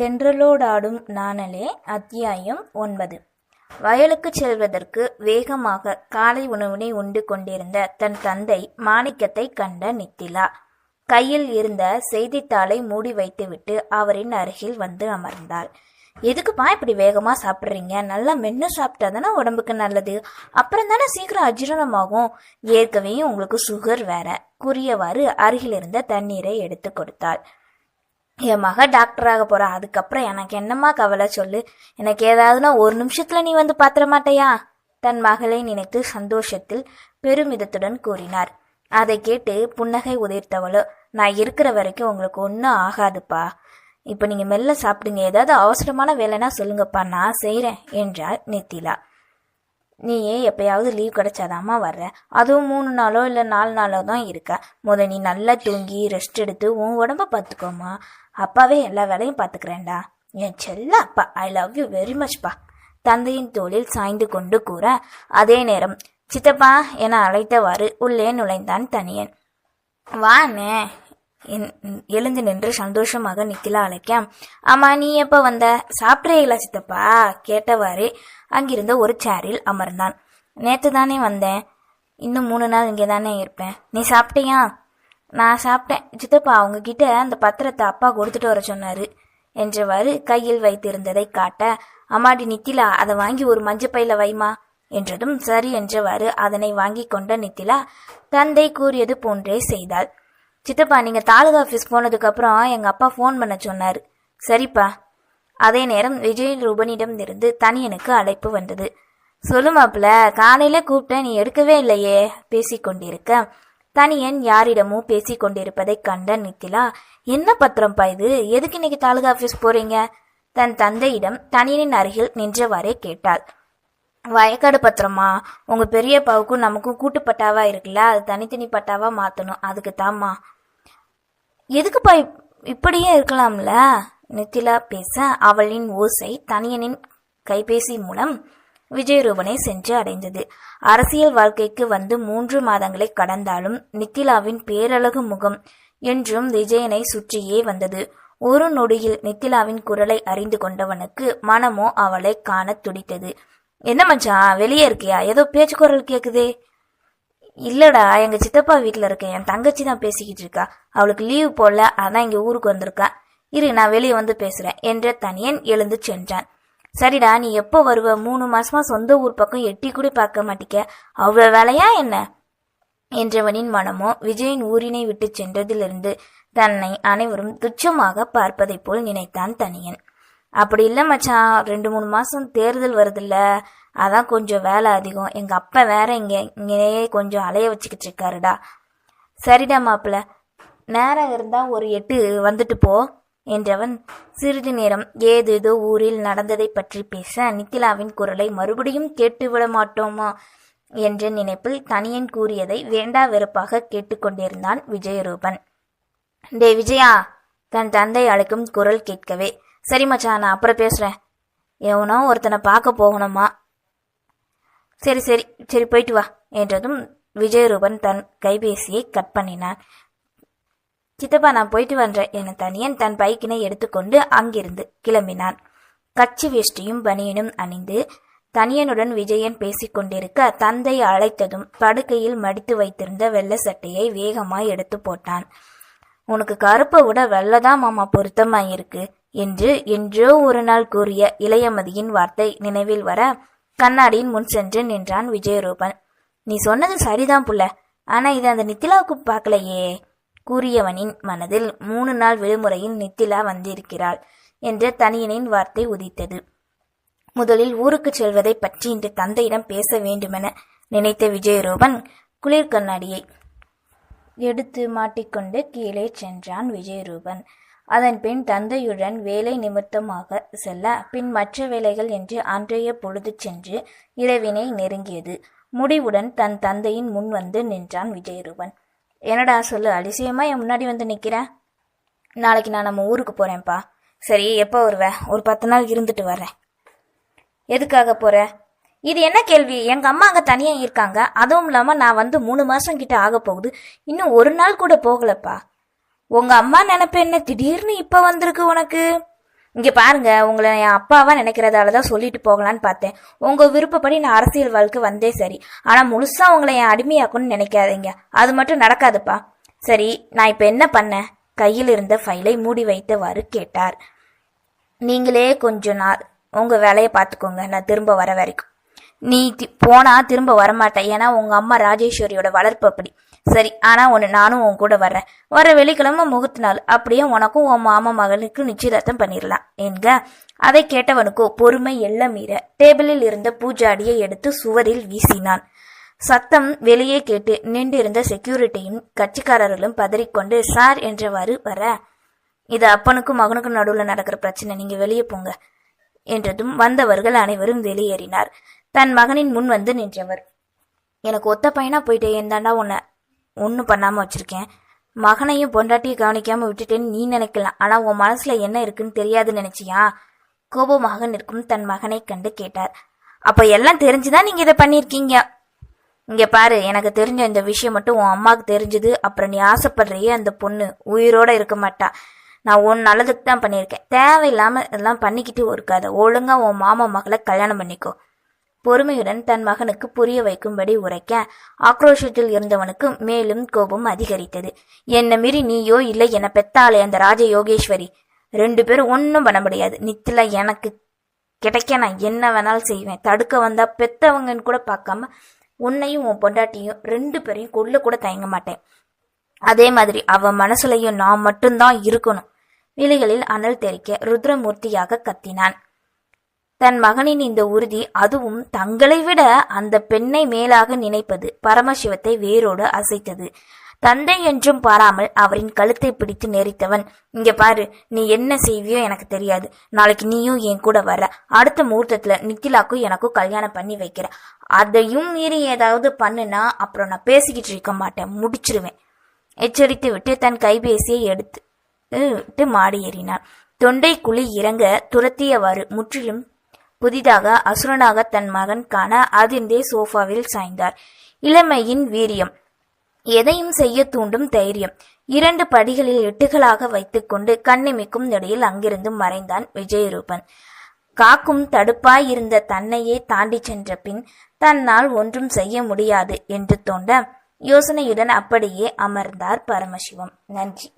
தென்றலோடாடும் நாணலே அத்தியாயம் ஒன்பது. வயலுக்குச் செல்வதற்கு வேகமாக காலை உணவினை உண்டு கொண்டிருந்த தன் தந்தை மாணிக்கத்தை கண்ட நித்திலா கையில் இருந்த செய்தித்தாளை மூடி வைத்துவிட்டு அவரின் அருகில் வந்து அமர்ந்தாள். எதுக்குப்பா இப்படி வேகமா சாப்பிட்றீங்க? நல்லா மென்று சாப்பிட்டா தானே உடம்புக்கு நல்லது? அப்புறம் தானே சீக்கிரம் அஜீரணமாகும்? ஏற்கனவே உங்களுக்கு சுகர் வேற கூறியவாறு அருகில் இருந்த தண்ணீரை எடுத்து கொடுத்தாள். என் மக டாக்டராக போகிறான் அதுக்கப்புறம் எனக்கு என்னம்மா கவலை சொல்லு. எனக்கு ஏதாவதுனா ஒரு நிமிஷத்தில் நீ வந்து பாத்திர மாட்டையா? தன் மகளை நினைத்து சந்தோஷத்தில் பெருமிதத்துடன் கூறினார். அதை கேட்டு புன்னகை உதிர்த்தவளோ நான் இருக்கிற வரைக்கும் உங்களுக்கு ஒன்றும் ஆகாதுப்பா. இப்போ நீங்கள் மெல்ல சாப்பிடுங்க. ஏதாவது அவசரமான வேலைனா சொல்லுங்கப்பா. நான் செய்கிறேன் என்றாள் நித்திலா. நீ ஏன் எப்பயாவது லீவ் கிடைச்சாதாம்மா வர்ற. அதுவும் மூணு நாளோ இல்லை நாலு நாளோ தான் இருக்க. முத நீ நல்லா தூங்கி ரெஸ்ட் எடுத்து உன் உடம்ப பார்த்துக்கோமா அப்பாவே எல்லா வேலையும் பார்த்துக்கிறேன்டா என் செல்ல அப்பா ஐ லவ் யூ வெரி மச்ப்பா தந்தையின் தோளில் சாய்ந்து கொண்டு கூற அதே நேரம் சித்தப்பா என அழைத்தவாறு உள்ளே நுழைந்தான் தனியன். வாண்ணே எழுந்து நின்று சந்தோஷமாக நிக்கிலா அழைக்க ஆமா நீ எப்ப வந்த? சாப்பிட்றீங்களா சித்தப்பா? கேட்டவாறு அங்கிருந்த ஒரு சேரில் அமர்ந்தான். நேற்று தானே வந்தேன். இன்னும் மூணு நாள் இங்கே தானே இருப்பேன். நீ சாப்பிட்டியா? நான் சாப்பிட்டேன். சித்தப்பா உங்ககிட்ட அந்த பத்திரத்தை அப்பா கொடுத்துட்டு வர சொன்னாரு என்றவாறு கையில் வைத்திருந்ததை காட்ட அம்மாடி நித்திலா அதை வாங்கி ஒரு மஞ்சப்பையில வைமா என்றதும் சரி என்றவாறு அதனை வாங்கி கொண்ட நித்திலா தந்தை கூறியது போன்றே செய்தாள். சித்தப்பா நீங்கள் தாலுகா ஆஃபீஸ் போனதுக்கப்புறம் எங்கள் அப்பா ஃபோன் பண்ண சொன்னார். சரிப்பா. அதே நேரம் விஜய் ரூபனிடம் இருந்து தனியனுக்கு அழைப்பு வந்தது. சொல்லு மாப்பிள காலையில கூப்பிட்டேன் நீ எடுக்கவே இல்லையே. பேசிக்கொண்டிருக்க தனியன் யாரிடமும் பேசி கொண்டிருப்பதை கண்ட நித்திலா என்ன பத்திரம்ப்பா இது? எதுக்கு இன்னைக்கு தாலுகா ஆஃபீஸ் போறீங்க? தன் தந்தையிடம் தனியனின் அருகில் நின்றவாறே கேட்டாள். வயக்காடு பத்திரமா? உங்க பெரியப்பாவுக்கும் நமக்கும் கூட்டு பட்டாவா இருக்குல்ல? அது தனித்தனி பட்டாவா மாத்தணும். அதுக்கு தாம்மா. எதுக்குப்பா இப்- இப்படியே இருக்கலாம்ல? நித்திலா பேச அவளின் ஓசை தனியனின் கைபேசி மூலம் விஜயரூபனை சென்று அடைந்தது. அரசியல் வாழ்க்கைக்கு வந்து மூன்று மாதங்களை கடந்தாலும் நித்திலாவின் பேரழகு முகம் என்றும் விஜயனை சுற்றியே வந்தது. ஒரு நொடியில் நித்திலாவின் குரலை அறிந்து கொண்டவனுக்கு மனமோ அவளை காணத் துடித்தது. என்ன மச்சான் வெளியே இருக்கியா? ஏதோ பேச்சு குரல் கேக்குதே. இல்லடா எங்க சித்தப்பா வீட்ல இருக்கேன். என் தங்கச்சி தான் பேசிக்கிட்டு இருக்கா. அவளுக்கு லீவ் போடல அதான் இங்க ஊருக்கு வந்திருக்கா. இரு நான் வெளியே வந்து பேசுறேன் என்ற தனியன் எழுந்து சென்றான். சரிடா நீ எப்போ வருவ? மூணு மாசமா சொந்த ஊர் பக்கம் எட்டி கூட பார்க்க மாட்டிக்க. அவ்வளவு வேலையா என்ன? என்றவனின் மனமோ விஜயின் ஊரினை விட்டு சென்றதிலிருந்து தன்னை அனைவரும் துச்சமாக பார்ப்பதைப் போல் நினைத்தான் தனியன். அப்படி இல்லை மச்சான். ரெண்டு மூணு மாதம் தேர்தல் வருதுல்ல. அதான் கொஞ்சம் வேலை அதிகம். எங்கள் அப்பா வேற இங்கே இங்கேயே கொஞ்சம் அலைய வச்சுக்கிட்டு இருக்காருடா. சரிடா மாப்பிள்ள. நேரம் இருந்தால் ஒரு எட்டு வந்துட்டு போ என்றவன் சிறிது நேரம் ஏதேதோ ஊரில் நடந்ததை பற்றி பேச நித்திலாவின் குரலை மறுபடியும் கேட்டுவிட மாட்டோமா என்ற நினைப்பில் தனியன் கூறியதை வேண்டா வெறுப்பாக கேட்டுக்கொண்டிருந்தான் விஜயரூபன். டே விஜயா தன் தந்தை அழைக்கும் குரல் கேட்கவே சரி மச்சான் நான் அப்புறம் பேசுகிறேன் எவனோ ஒருத்தனை பார்க்க போகணுமா? சரி சரி சரி போயிட்டு வா என்றதும் விஜயரூபன் தன் கைபேசியை கட் பண்ணினான். சித்தப்பா நான் போயிட்டு வந்தேன் என தனியன் தன் பைக்கினை எடுத்துக்கொண்டு அங்கிருந்து கிளம்பினான். கச்சி வேஷ்டியும் பனியனும் அணிந்து தனியனுடன் விஜயன் பேசிக் கொண்டிருக்க தந்தை அழைத்ததும் படுக்கையில் மடித்து வைத்திருந்த வெள்ளை சட்டையை வேகமாய் எடுத்து போட்டான். உனக்கு கருப்பை விட வெள்ளதான் மாமா பொருத்தமாயிருக்கு என்று என்றோ ஒரு நாள் கூறிய இளையமதியின் வார்த்தை நினைவில் வர கண்ணாடியின் முன் சென்று நின்றான் விஜயரூபன். நீ சொன்னது சரிதான் புள்ள. ஆனா இது அந்த நித்திலாவுக்கு பார்க்கலையே கூறியவனின் மனதில் மூணு நாள் விடுமுறையில் நித்திலா வந்திருக்கிறாள் என்ற தனியனின் வார்த்தை உதித்தது. முதலில் ஊருக்கு செல்வதை பற்றி இன்று தந்தையிடம் பேச வேண்டுமென நினைத்த விஜயரூபன் குளிர் கண்ணாடியை எடுத்து மாட்டிக்கொண்டு கீழே சென்றான் விஜயரூபன். அதன் பின் தந்தையுடன் வேலை நிமித்தமாக செல்ல பின் மற்ற வேலைகள் என்று அன்றைய பொழுது சென்று இரவினை நெருங்கியது. முடிவுடன் தன் தந்தையின் முன் வந்து நின்றான் விஜயரூபன். என்னடா சொல்லு அதிசயமா என் முன்னாடி வந்து நிற்கிற நாளைக்கு நான் நம்ம ஊருக்கு போறேன்ப்பா. சரி எப்போ வருவேன் ஒரு பத்து நாள் இருந்துட்டு வரேன் எதுக்காக போற? இது என்ன கேள்வி? எங்க அம்மா அங்க தனியா இருக்காங்க. அதுவும் இல்லாம நான் வந்து மூணு மாசம் கிட்ட ஆக போகுது. இன்னும் ஒரு நாள் கூட போகலப்பா. உங்க அம்மா நினைப்பு என்ன? திடீர்னு இப்ப வந்திருக்கு உனக்கு. இங்க பாருங்க உங்களை என் அப்பாவா நினைக்கிறதால தான் சொல்லிட்டு போகலான்னு பார்த்தேன். உங்க விருப்பப்படி நான் அரசியல் வாழ்க்கை வந்தே சரி. ஆனா முழுசா உங்களை என் அடிமையாக்கணும்னு நினைக்காதீங்க. அது மட்டும் நடக்காதுப்பா. சரி நான் இப்ப என்ன பண்ணேன்? கையில் இருந்த ஃபைலை மூடி வைத்தவாறு கேட்டார். நீங்களே கொஞ்ச நாள் உங்க வேலையை பார்த்துக்கோங்க. நான் திரும்ப வர வரைக்கும். நீ தி- போனா திரும்ப வரமாட்டேன். ஏன்னா உங்க அம்மா ராஜேஸ்வரியோட வளர்ப்பு அப்படி. சரி ஆனா ஒன்று நானும் உன் கூட வர்றேன். வர வெள்ளிக்கிழமை முகூர்த்த நாள். அப்படியே உனக்கும் உன் மாமா மகளுக்கு நிச்சயதார்த்தம் பண்ணிடலாம். என்க அதை கேட்டவனுக்கோ பொறுமை எல்ல மீற. டேபிளில் இருந்த பூஜாடியை எடுத்து சுவரில் வீசினான். சத்தம் வெளியே கேட்டு நின்றிருந்த செக்யூரிட்டியும் கட்சிக்காரர்களும் பதறிக்கொண்டு சார் என்றவாறு வர இது அப்பனுக்கும் மகனுக்கும் நடுவில் நடக்கிற பிரச்சனை. நீங்க வெளியே போங்க. என்றதும் வந்தவர்கள் அனைவரும் வெளியேறினார். தன் மகனின் முன் வந்து நின்றவர். எனக்கு ஒத்த பையனா போயிட்டே இருந்தாண்டா உன்னை ஒன்றும் பண்ணாமல் வச்சுருக்கேன். மகனையும் பொண்டாட்டியும் கவனிக்காமல் விட்டுட்டேன்னு நீ நினைக்கலாம். ஆனால் உன் மனசில் என்ன இருக்குன்னு தெரியாதுன்னு நினச்சியா? கோபமாக நிற்கும் தன் மகனை கண்டு கேட்டார். அப்போ எல்லாம் தெரிஞ்சுதான் நீங்கள் இதை பண்ணியிருக்கீங்க. இங்கே பாரு எனக்கு தெரிஞ்ச இந்த விஷயம் மட்டும் உன் அம்மாவுக்கு தெரிஞ்சது. அப்புறம் நீ ஆசைப்படுறியே அந்த பொண்ணு. உயிரோட இருக்க மாட்டா. நான் உன் நல்லதுக்கு தான் பண்ணியிருக்கேன். தேவையில்லாமல் இதெல்லாம் பண்ணிக்கிட்டு இருக்காத ஒழுங்காக உன் மாமா மகளை கல்யாணம் பண்ணிக்கோ. பொறுமையுடன் தன் மகனுக்கு புரிய வைக்கும்படி உரைக்க ஆக்ரோஷத்தில் இருந்தவனுக்கு மேலும் கோபம் அதிகரித்தது. என்ன மீறி நீயோ இல்லை என பெத்தாளே அந்த ராஜ யோகேஸ்வரி ரெண்டு பேரும் ஒன்றும் பண்ண முடியாது. நித்தில எனக்கு கிடைக்க நான் என்ன வேணாலும் செய்வேன். தடுக்க வந்தா பெத்தவங்கன்னு கூட பார்க்காம உன்னையும் உன் பொண்டாட்டியும் ரெண்டு பேரையும் கொல்ல கூட தயங்க மாட்டேன். அதே மாதிரி அவ மனசுலையும் நான் மட்டும்தான் இருக்கணும். விழிகளில் அனல் தெறிக்க ருத்ரமூர்த்தியாக கத்தினான். தன் மகனின் இந்த உறுதி அதுவும் தங்களை விட அந்த பெண்ணை மேலாக நினைப்பது பரமசிவத்தை வேரோடு அசைத்தது. தந்தை என்றும் பாராமல் அவரின் கழுத்தை பிடித்து நெரித்தவன். இங்க பாரு நீ என்ன செய்வியோ எனக்கு தெரியாது. நாளைக்கு நீயும் என் கூட வர. அடுத்த முகூர்த்தத்துல நித்திலாக்கும் எனக்கும் கல்யாணம் பண்ணி வைக்கிற. அதையும் மீறி ஏதாவது பண்ணுனா அப்புறம் நான் பேசிக்கிட்டு இருக்க மாட்டேன். முடிச்சிருவேன். எச்சரித்து விட்டு தன் கைபேசியை எடுத்து விட்டு மாடி ஏறினான் தொண்டை குழி இறங்க துரத்தியவாறு முற்றிலும் புதிதாக அசுரனாக தன் மகன் காண அதிர்ந்தே சோஃபாவில் சாய்ந்தார். இளமையின் வீரியம். எதையும் செய்ய தூண்டும் தைரியம். இரண்டு படிகளில் எட்டுகளாக வைத்துக்கொண்டு கண்ணிமிக்கும் நொடியில் அங்கிருந்து மறைந்தான் விஜயரூபன். காக்கும் தடுப்பாய் இருந்த தன்னையே தாண்டி சென்ற பின் தன்னால் ஒன்றும் செய்ய முடியாது என்று தோண்ட யோசனையுடன் அப்படியே அமர்ந்தார் பரமசிவம். நன்றி.